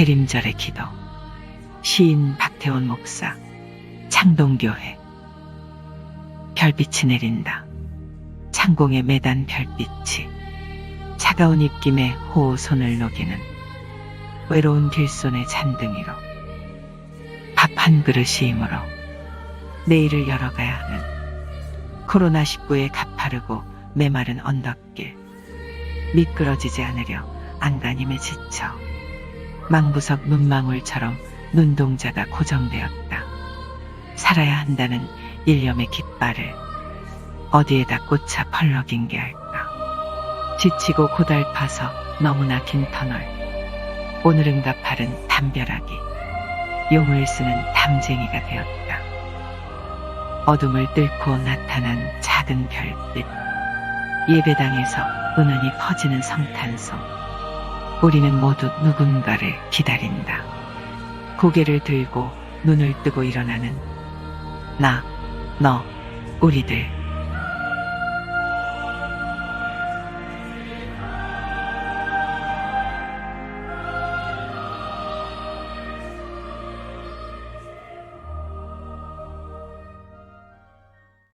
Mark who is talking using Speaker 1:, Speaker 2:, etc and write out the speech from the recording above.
Speaker 1: 대림절의 기도. 시인 박태원 목사. 창동교회. 별빛이 내린다. 창공에 매단 별빛이 차가운 입김에 호호 손을 녹이는 외로운 길손의 잔등이로 밥 한 그릇이이므로 내일을 열어가야 하는 코로나19의 가파르고 메마른 언덕길 미끄러지지 않으려 안간힘에 지쳐 망부석 눈망울처럼 눈동자가 고정되었다. 살아야 한다는 일념의 깃발을 어디에다 꽂아 펄럭인 게 할까. 지치고 고달파서 너무나 긴 터널. 오늘은 가파른 담벼락이 용을 쓰는 담쟁이가 되었다. 어둠을 뚫고 나타난 작은 별빛. 예배당에서 은은히 퍼지는 성탄송. 우리는 모두 누군가를 기다린다. 고개를 들고 눈을 뜨고 일어나는 나, 너, 우리들.